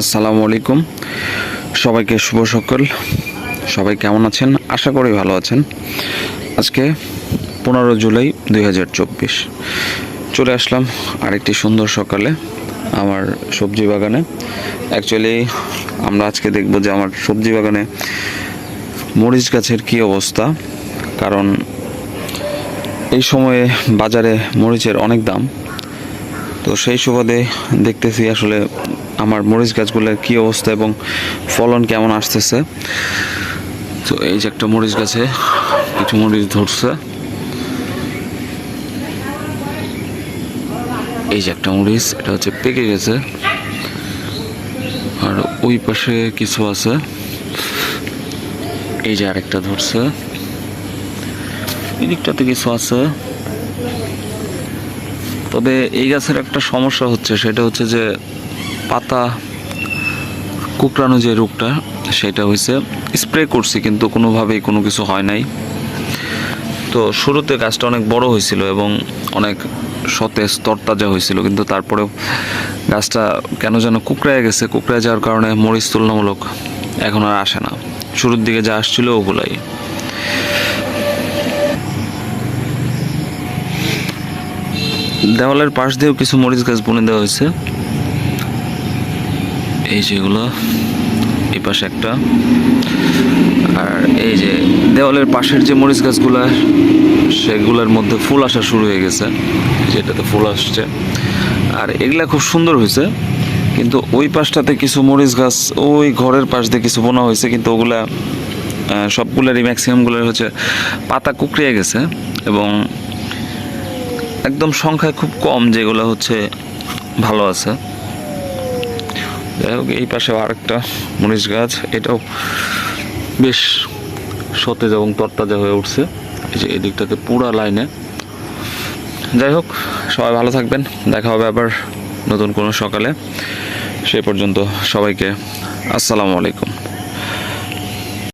আসসালামু আলাইকুম। সবাইকে শুভ সকাল। সবাই কেমন আছেন? আশা করি ভালো আছেন। আজকে পনেরো জুলাই দুই হাজার চব্বিশ। চলে আসলাম আরেকটি সুন্দর সকালে আমার সবজি বাগানে। অ্যাকচুয়ালি আমরা আজকে দেখব যে আমার সবজি বাগানে মরিচ গাছের কী অবস্থা। কারণ এই সময়ে বাজারে মরিচের অনেক দাম। তো সেই সুবাদে দেখতেছি আসলে আমার মরিচ গাছগুলোর কী অবস্থা এবং ফলন কেমন আসতেছে? তো এই যে একটা মরিচ গাছে কিছু মরিচ ধরছে। এই যে একটা মরিচ, এটা হচ্ছে পেকে গেছে। আর ওই পাশে কিছু আছে। এই যে আরেকটা ধরছে। এই দিকটাতে কিছু আছে। তবে এই গাছের একটা সমস্যা হচ্ছে, সেটা হচ্ছে যে পাতা কুকড়ানো যে রোগটা, সেটা হয়েছে স্প্রে করছি, কিন্তু কোনোভাবেই কোনো কিছু হয় নাই। তো শুরুতে গাছটা অনেক বড় হয়েছিল এবং অনেক সতেজ, তরতাজা হয়েছিল, কিন্তু তারপরেও গাছটা কেন যেন কুকড়ায় গেছে। কুকড়ায় যাওয়ার কারণে মরিচ তুলনামূলক এখন আর আসে না। শুরুর দিকে যা আসছিল, ওগুলাই। দেওয়ালের পাশ দিয়েও কিছু মরিচ গাছ বুনে দেওয়া হয়েছে। এই যেগুলো এই পাশে একটা। আর এই যে দেওয়ালের পাশের যে মরিচ গাছগুলো, সেগুলোর মধ্যে ফুল আসা শুরু হয়ে গেছে। যেটাতে ফুল আসছে। আর এগুলা খুব সুন্দর হয়েছে। কিন্তু ওই পাশটাতে কিছু মরিচ গাছ, ওই ঘরের পাশ দিয়ে কিছু বোনা হয়েছে। কিন্তু ওগুলা সবগুলারই ম্যাক্সিমামগুলোর হচ্ছে পাতা কুকড়িয়ে গেছে। এবং একদম সংখ্যায় খুব কম যেগুলো হচ্ছে ভালো আছে। যাই হোক, এই পাশে আরেকটা মরিচ গাছ, এটাও বেশ সতেজ এবং তরতাজা হয়ে উঠছে। এই যে এদিকটাতে দিকটাতে পুরা লাইনে। যাই হোক, সবাই ভালো থাকবেন। দেখা হবে আবার নতুন কোনো সকালে। সে পর্যন্ত সবাইকে আসসালামু আলাইকুম।